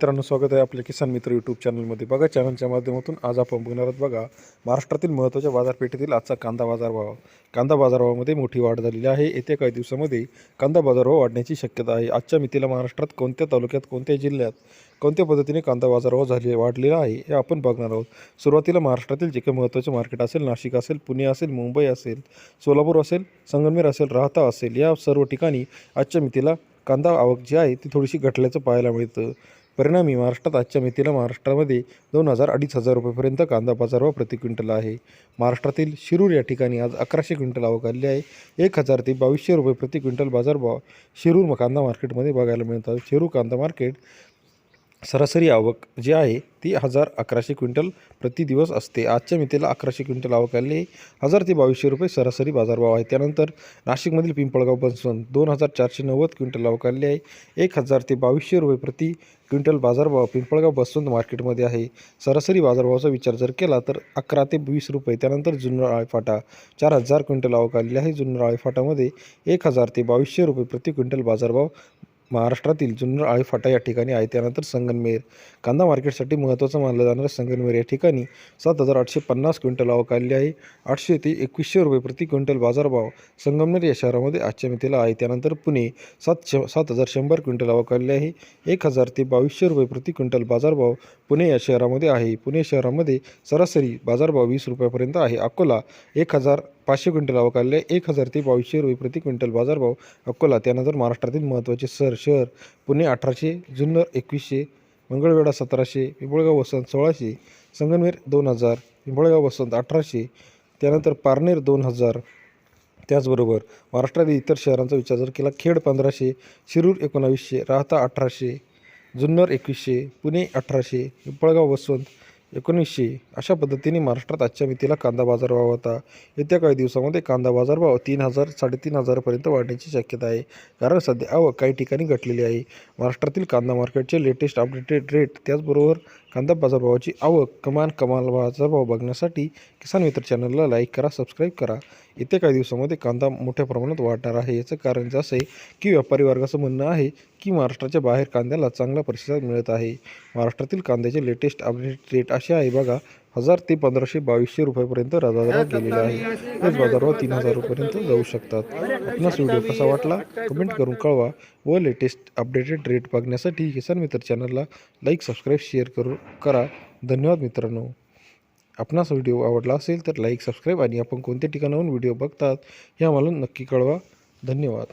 मित्रांनो स्वागत आहे आपल्या किसान मित्र यूट्यूब चॅनलमध्ये बघा चॅनलच्या माध्यमातून आज आपण बघणार आहोत बघा महाराष्ट्रातील महत्त्वाच्या बाजारपेठेतील आजचा कांदा बाजारभाव. कांदा बाजारभावामध्ये मोठी वाढ झालेली आहे. येत्या काही दिवसामध्ये कांदा बाजारभाव वाढण्याची शक्यता आहे. आजच्या मितीला महाराष्ट्रात कोणत्या तालुक्यात कोणत्या जिल्ह्यात कोणत्या पद्धतीने कांदा बाजारभाव झाले वाढलेला आहे हे आपण बघणार आहोत. सुरुवातीला महाराष्ट्रातील जे काही महत्त्वाचे मार्केट असेल नाशिक असेल पुणे असेल मुंबई असेल सोलापूर असेल संगमेर असेल राहता असेल या सर्व ठिकाणी आजच्या मितीला कांदा आवक जी आहे ती थोडीशी घटल्याचं पाहायला मिळतं. परिणामी महाराष्ट्रात आजच्या मितीला महाराष्ट्रामध्ये दोन हजार अडीच हजार रुपयेपर्यंत कांदा बाजारभाव प्रति क्विंटल आहे. महाराष्ट्रातील शिरूर या ठिकाणी आज अकराशे क्विंटल आवक आली आहे. एक हजार ते बावीसशे रुपये प्रति क्विंटल बाजारभाव शिरूर कांदा मार्केटमध्ये बघायला मिळतात. शिरूर कांदा मार्केट सरासरी आवक जी आहे ती हजार अकराशे क्विंटल प्रति दिवस असते. आजच्या मितीला अकराशे क्विंटल आवक आले. आहे हजार ते बावीसशे रुपये सरासरी बाजारभाव आहे. त्यानंतर नाशिकमधील पिंपळगाव बसवंत दोन हजार चारशे नव्वद क्विंटल आवक आले आहे. एक हजार ते बावीसशे रुपये प्रति क्विंटल बाजारभाव पिंपळगाव बसवंत मार्केटमध्ये आहे. सरासरी बाजारभावाचा विचार जर केला तर अकरा ते वीस रुपये. त्यानंतर जुन्नर आळेफाटा चार हजार क्विंटल आवक आलेली आहे. जुन्नर आळेफाटामध्ये एक हजार ते बावीसशे रुपये प्रति क्विंटल बाजारभाव महाराष्ट्रातील जुन्नर आळेफाटा या ठिकाणी आहे. त्यानंतर संगनमेर. कांदा मार्केटसाठी महत्त्वाचं मानलं जाणारं संगनमेर या ठिकाणी सात हजार आठशे पन्नास क्विंटल आवक आलेली आहे. आठशे ते एकवीसशे रुपये प्रति क्विंटल बाजारभाव संगमनेर या शहरामध्ये आजच्या मितीला आहे. त्यानंतर पुणे सात श सात हजार शंभर क्विंटल आवक आलेली आहे. एक हजार ते बावीसशे रुपये प्रति क्विंटल बाजारभाव पुणे या शहरामध्ये आहे. पुणे शहरामध्ये सरासरी बाजारभाव वीस रुपयापर्यंत आहे. अकोला एक हजार पाचशे क्विंटल अवकालले एक हजार ते बावीसशे रुपये प्रति क्विंटल बाजारभाव अकोला त्यानंतर महाराष्ट्रातील महत्त्वाचे सर शहर पुणे अठराशे जुन्नर एकवीसशे मंगळवेढा सतराशे पिंपळगाव वसंत सोळाशे संगमनेर दोन हजार पिंपळगाव वसंत अठराशे त्यानंतर पारनेर दोन हजार. त्याचबरोबर महाराष्ट्रातील इतर शहरांचा विचार जर केला खेड पंधराशे शिरूर एकोणावीसशे राहता अठराशे जुन्नर एकवीसशे पुणे अठराशे पिंपळगाव वसंत एकोणीसशे अशा पद्धतीने महाराष्ट्रात आजच्या मितीला कांदा बाजारभाव होता. येत्या काही दिवसामध्ये कांदा बाजारभाव तीन हजार साडेतीन हजारपर्यंत वाढण्याची शक्यता आहे. कारण सध्या आवक काही ठिकाणी घटलेली आहे. महाराष्ट्रातील कांदा मार्केटचे लेटेस्ट अपडेटेड रेट त्याचबरोबर कांदा बाजारभावाची आवक कमान कमाल बाजारभाव बघण्यासाठी किसान मित्र चॅनलला लाईक करा सबस्क्राईब करा. येत्या काही दिवसामध्ये कांदा मोठ्या प्रमाणात वाढणार आहे. याचं कारण जसं आहे की व्यापारी वर्गाचं म्हणणं आहे की महाराष्ट्राच्या बाहेर कांद्याला चांगला प्रतिसाद मिळत आहे. महाराष्ट्रातील कांद्याचे लेटेस्ट अपडेट रेट असे आहे बघा. हजार ते पंधराशे बावीसशे रुपयापर्यंत बाजारात गेलेला आहे. तेच बाजारभाव तीन हजार रुपयापर्यंत जाऊ शकतात. आपणास व्हिडिओ कसा वाटला? कमेंट करून कळवा व लेटेस्ट अपडेटेड रेट बघण्यासाठी किसान मित्र चॅनलला लाईक सबस्क्राईब शेअर करू करा. धन्यवाद मित्रांनो. आपणास व्हिडिओ आवडला असेल तर लाईक सबस्क्राईब आणि आपण कोणत्या ठिकाणाहून व्हिडिओ बघतात हे आम्हाला नक्की कळवा. धन्यवाद.